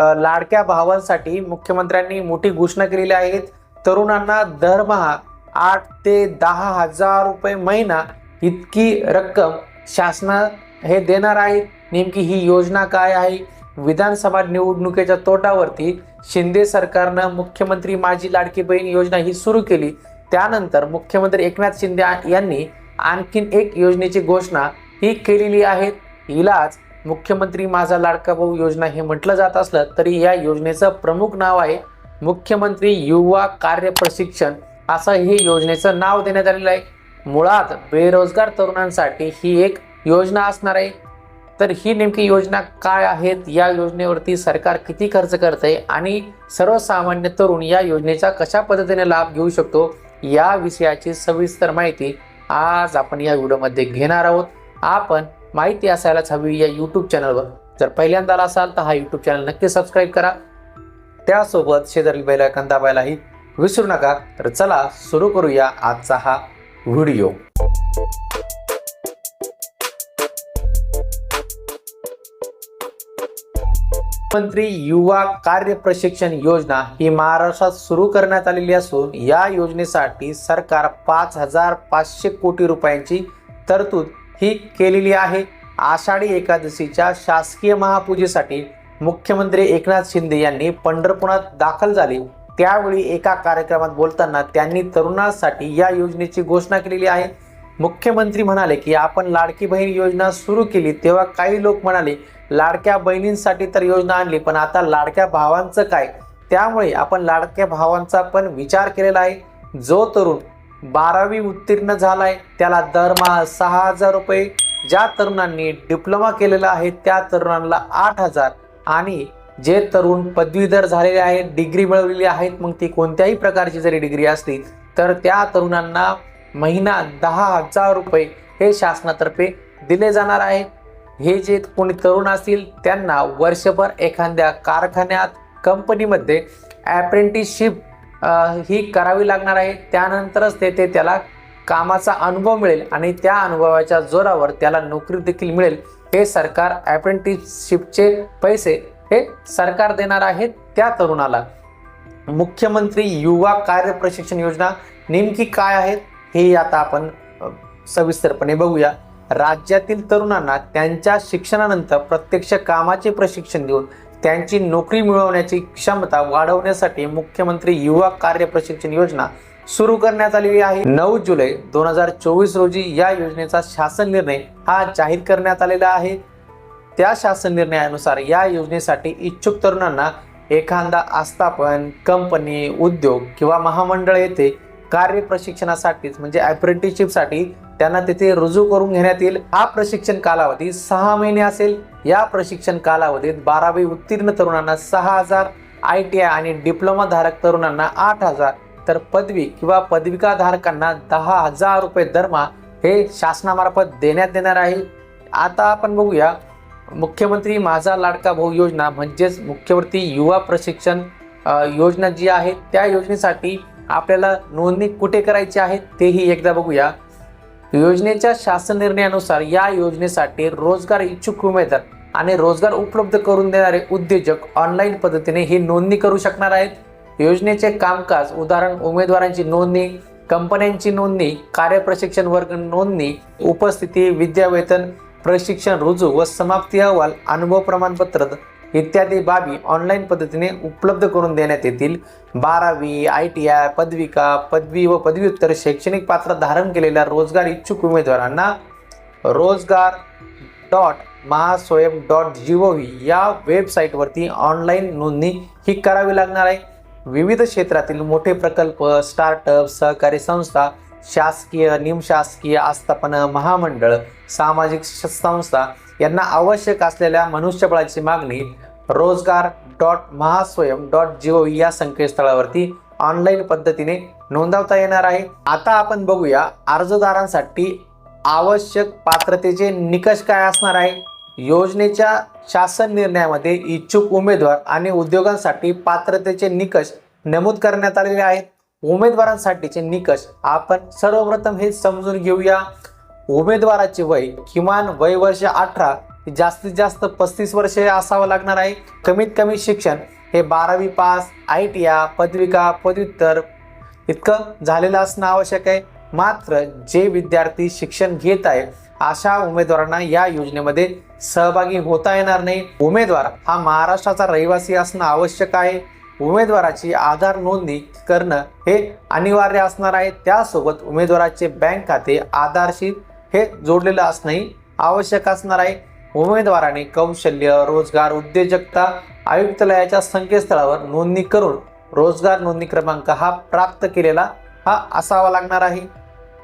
लाडक्या भावांसाठी मुख्यमंत्र्यांनी मोठी घोषणा केलेली आहे तरुणांना दरमहा आठ ते दहा हजार रुपये महिना इतकी रक्कम शासना हे देणार आहे. नेमकी ही योजना काय आहे? विधानसभा निवडणुकीच्या तोटावरती शिंदे सरकारनं मुख्यमंत्री माझी लाडकी बहीण योजना ही सुरू केली. त्यानंतर मुख्यमंत्री एकनाथ शिंदे यांनी आणखीन एक योजनेची घोषणा ही केलेली आहे. हिलाच मुख्यमंत्री माझा लाडका भाऊ योजना हे म्हटलं जात असलं तरी या योजनेचं प्रमुख नाव आहे मुख्यमंत्री युवा कार्य प्रशिक्षण. असं हे योजनेचं नाव देण्यात आलेलं आहे. मुळात बेरोजगार तरुणांसाठी ही एक योजना असणार आहे. तर ही नेमकी योजना काय आहेत? या योजनेवरती सरकार किती खर्च करते आणि सर्वसामान्य तरुण या योजनेचा कशा पद्धतीने लाभ घेऊ शकतो? या विषयाची सविस्तर माहिती आज आपण या व्हिडिओमध्ये घेणार आहोत. आपण माहिती असायलाच हवी या यूट्यूब चॅनलवर जर पहिल्यांदा आला असाल तर हा यूट्यूब चॅनल नक्की सबस्क्राईब करा. त्यासोबत शेजारील बेल दाबायलाही विसरू नका. तर चला सुरू करूया आजचा हा व्हिडिओ मंत्री युवा कार्य प्रशिक्षण योजना ही महाराष्ट्रात सुरू करण्यात आलेली असून या योजनेसाठी सरकार पाच हजार पाचशे कोटी रुपयांची तरतूद ही केलेली आहे. आषाढी एकादशीच्या शासकीय महापूजेसाठी मुख्यमंत्री एकनाथ शिंदे यांनी पंढरपुरात दाखल झाले. त्यावेळी एका कार्यक्रमात बोलताना त्यांनी तरुणांसाठी या योजनेची घोषणा केलेली आहे. मुख्यमंत्री म्हणाले की आपण लाडकी बहीण योजना सुरू केली तेव्हा काही लोक म्हणाले लाडक्या बहिणींसाठी तर योजना आणली पण आता लाडक्या भावांचं काय? त्यामुळे आपण लाडक्या भावांचा पण विचार केलेला आहे. जो तरुण बारावी उत्तीर्ण झालाय. त्याला दरमहा सहा हजार रुपये ज्या तरुणांनी डिप्लोमा केलेला आहे त्या तरुणांना आठ हजार. आणि जे तरुण पदवीधर झालेले आहेत डिग्री मिळवलेली आहेत मग ती कोणत्याही प्रकारची जरी डिग्री असली तर त्या तरुणांना महिना दहा हजार रुपये हे शासनातर्फे दिले जाणार आहे. हे जे कोणी तरुण असतील त्यांना वर्षभर एखाद्या कारखान्यात कंपनीमध्ये ॲप्रेंटिसशिप ही करावी लागणार आहे. त्यानंतरच तेथे त्याला कामाचा अनुभव मिळेल आणि त्या अनुभवाच्या जोरावर त्याला नोकरी देखील मिळेल. हे सरकार ॲप्रेंटिसशिपचे पैसे हे सरकार देणार आहे त्या तरुणाला. मुख्यमंत्री युवा कार्य प्रशिक्षण योजना नेमकी काय आहेत हे आता आपण सविस्तरपणे बघूया. राज्यातील तरुणांना त्यांच्या शिक्षणानंतर प्रत्यक्ष कामाचे प्रशिक्षण देऊन त्यांची नोकरी मिळवण्याची क्षमता वाढवण्यासाठी मुख्यमंत्री युवा कार्य प्रशिक्षण योजना सुरू करण्यात आलेली आहे. नऊ जुलै दोन हजार चोवीस रोजी या योजनेचा शासन निर्णय हा जाहीर करण्यात आलेला आहे. त्या शासन निर्णयानुसार या योजनेसाठी इच्छुक तरुणांना एखादा आस्थापन कंपनी उद्योग किंवा महामंडळ येथे कार्य प्रशिक्षणासाठीच म्हणजे अप्रेंटिसशिपसाठी त्यांना तिथे रुजू करून घेण्यात येईल. हा प्रशिक्षण कालावधी सहा महिने असेल. या प्रशिक्षण कालावधीत बारावी उत्तीर्ण तरुणांना सहा हजार आय टी आय आणि डिप्लोमा धारक तरुणांना आठ हजार तर पदवी किंवा पदविका धारकांना दहा हजार रुपये दरमा हे शासनामार्फत देण्यात येणार आहे. आता आपण बघूया मुख्यमंत्री माझा लाडका भाऊ योजना म्हणजेच मुख्यमंत्री युवा प्रशिक्षण योजना जी आहे त्या योजनेसाठी आपल्याला नोंदणी कुठे करायची आहे तेही एकदा बघूया. योजनेच्या शासन निर्णयानुसार या योजनेसाठी रोजगार इच्छुक उमेदवार आणि रोजगार उपलब्ध करून देणारे उद्योजक ऑनलाईन पद्धतीने ही नोंदणी करू शकणार आहेत. योजनेचे कामकाज उदाहरण उमेदवारांची नोंदणी कंपन्यांची नोंदणी कार्यप्रशिक्षण वर्ग नोंदणी उपस्थिती विद्यावेतन प्रशिक्षण रुजू व समाप्ती अहवाल अनुभव प्रमाणपत्र इत्यादी बाबी ऑनलाईन पद्धतीने उपलब्ध करून देण्यात येतील. बारावी आय टी आय पदविका पदवी व पदव्युत्तर शैक्षणिक पात्र धारण केलेल्या रोजगार इच्छुक उमेदवारांना Rojgar dot Mahaswayam dot G O V या वेबसाईटवरती ऑनलाईन नोंदणी ही करावी लागणार आहे. विविध क्षेत्रातील मोठे प्रकल्प स्टार्टअप सहकारी संस्था शासकीय निमशासकीय आस्थापना महामंडळ सामाजिक संस्था यांना आवश्यक असलेल्या मनुष्यबळाची मागणी रोजगार डॉट महास्वयं डॉट जी ओ या संकेतस्थळावरती ऑनलाईन पद्धतीने नोंदवता येणार आहे. आता आपण बघूया अर्जदारांसाठी आवश्यक पात्रतेचे निकष काय असणार आहे. योजनेच्या शासन निर्णयामध्ये इच्छुक उमेदवार आणि उद्योगांसाठी पात्रतेचे निकष नमूद करण्यात आलेले आहेत. उमेदवारांसाठीचे निकष आपण सर्वप्रथम हे समजून घेऊया. उमेदवाराचे वय किमान वय वर्ष अठरा जास्तीत जास्त पस्तीस वर्षे असावं लागणार आहे. कमीत कमी शिक्षण हे बारावी पास आय टी या पदविका पदव्युत्तर इतकं झालेलं असणं आवश्यक आहे. मात्र जे विद्यार्थी शिक्षण घेत आहे अशा उमेदवारांना या योजनेमध्ये सहभागी होता येणार नाही. उमेदवार हा महाराष्ट्राचा रहिवासी असणं आवश्यक आहे. उमेदवाराची आधार नोंदणी करणं हे अनिवार्य असणार आहे. त्यासोबत उमेदवाराचे बँक खाते आधारशी हे जोडलेलं असणंही आवश्यक असणार आहे. उमेदवाराने कौशल्य रोजगार उद्योजकता आयुक्तालयाच्या संकेतस्थळावर नोंदणी करून रोजगार नोंदणी क्रमांक हा प्राप्त केलेला हा असावा लागणार आहे.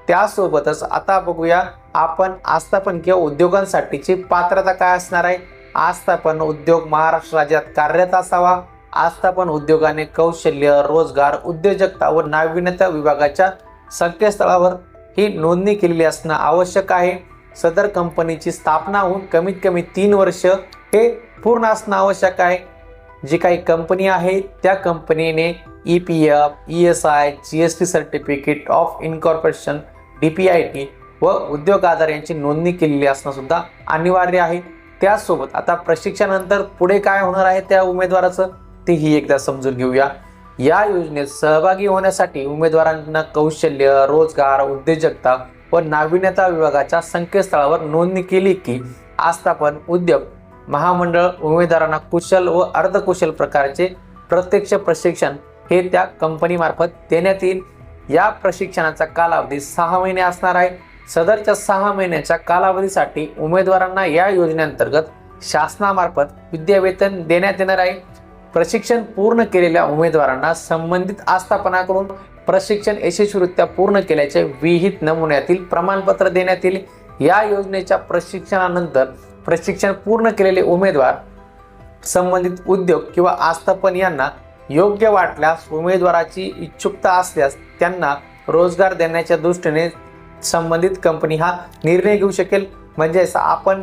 त्यासोबतच आता बघूया आपण आस्थापन किंवा उद्योगांसाठीची पात्रता काय असणार आहे. आस्थापन उद्योग महाराष्ट्र राज्यात कार्यरत असावा. आस्थापन उद्योगाने कौशल्य रोजगार उद्योजकता व नाविन्यता विभागाच्या संकेतस्थळावर ही नोंदणी केलेली असणं आवश्यक आहे. सदर कंपनीची स्थापना होऊन कमीत कमी तीन वर्ष हे पूर्ण असणं आवश्यक आहे. जी काही कंपनी आहे त्या कंपनीने E P F E S I G S T certificate of incorporation D P I I T Udyog Aadhaar यांची नोंदणी केलेली असणंसुद्धा अनिवार्य आहे. त्याचसोबत आता प्रशिक्षणानंतर पुढे काय होणार आहे त्या उमेदवाराचं तेही एकदा समजून घेऊया. या योजनेत सहभागी होण्यासाठी उमेदवारांना कौशल्य रोजगार उद्योजकता व नाविन्यता विभागाच्या संकेतस्थळावर नोंदणी केली की आस्थापन उद्योग महामंडळ उमेदवारांना कुशल व अर्धकुशल प्रकारचे प्रत्यक्ष प्रशिक्षण हे त्या कंपनीमार्फत देण्यात येईल. या प्रशिक्षणाचा कालावधी सहा महिने असणार आहे. सदरच्या सहा महिन्याच्या कालावधीसाठी उमेदवारांना या योजनेअंतर्गत शासनामार्फत विद्यावेतन देण्यात येणार आहे. प्रशिक्षण पूर्ण केलेल्या उमेदवारांना संबंधित आस्थापनाकडून प्रशिक्षण यशस्वीरित्या पूर्ण केल्याचे विहित नमुन्यातील प्रमाणपत्र देण्यात येईल या योजनेच्या प्रशिक्षणानंतर प्रशिक्षण पूर्ण केलेले उमेदवार संबंधित उद्योग किंवा आस्थापन यांना योग्य वाटल्यास उमेदवाराची इच्छुकता असल्यास त्यांना रोजगार देण्याच्या दृष्टीने संबंधित कंपनी हा निर्णय घेऊ शकेल. म्हणजेच आपण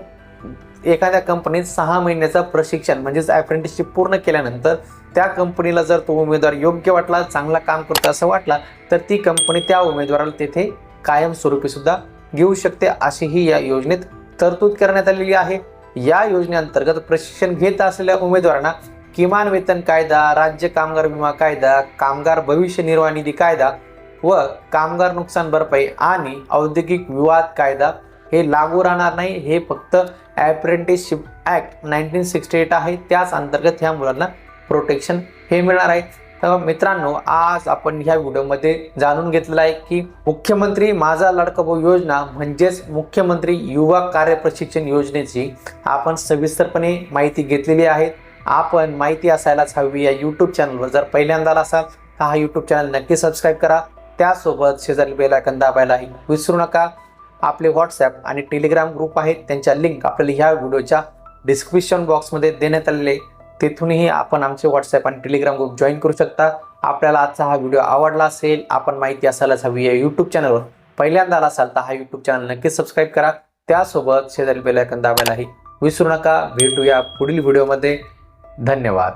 एखाद्या कंपनीत सहा महिन्याचं प्रशिक्षण म्हणजेच अप्रेंटिसशिप पूर्ण केल्यानंतर त्या कंपनीला जर तो उमेदवार योग्य वाटला चांगला काम करतो असं वाटला तर ती कंपनी त्या उमेदवाराला तेथे कायमस्वरूपीसुद्धा घेऊ शकते अशीही या योजनेत तरतूद करण्यात आलेली आहे. या योजनेअंतर्गत प्रशिक्षण घेत असलेल्या उमेदवारांना किमान वेतन कायदा राज्य कामगार विमा कायदा कामगार भविष्य निर्वाह निधी कायदा व कामगार नुकसान भरपाई आणि औद्योगिक विवाद कायदा हे लागू राहणार नाही. हे फक्त apprenticeship act nineteen sixty eight आहे. त्याच अंतर्गत ह्या मुलांना प्रोटेक्शन हे मिळणार आहे. तर मित्रांनो आज आपण ह्या व्हिडिओमध्ये जाणून घेतलेलं आहे की मुख्यमंत्री माझा लाडका भाऊ योजना म्हणजेच मुख्यमंत्री युवा कार्य प्रशिक्षण योजनेची आपण सविस्तरपणे माहिती घेतलेली आहे. आपण माहिती असायलाच हवी या यूट्यूब चॅनलवर जर पहिल्यांदा असाल तर हा यूट्यूब चॅनल नक्की सबस्क्राईब करा. त्यासोबत शेजारी बेल आयकन दाबायलाही विसरू नका. आपले व्हॉट्सॲप आणि टेलिग्राम ग्रुप आहेत. त्यांच्या लिंक आपल्याला ह्या व्हिडिओच्या डिस्क्रिप्शन बॉक्समध्ये देण्यात आलेले तेथूनही आपण आमचे व्हॉट्सॲप आणि टेलिग्राम ग्रुप जॉईन करू शकता. आपल्याला आजचा हा व्हिडिओ आवडला असेल आपण माहिती असायलाच हवी या यूट्यूब चॅनलवर पहिल्यांदा आला असाल तर हा यूट्यूब चॅनल नक्कीच सबस्क्राईब करा. त्यासोबत शेजारी बेलायकन दाबायलाही विसरू नका. भेटूया पुढील व्हिडिओमध्ये धन्यवाद.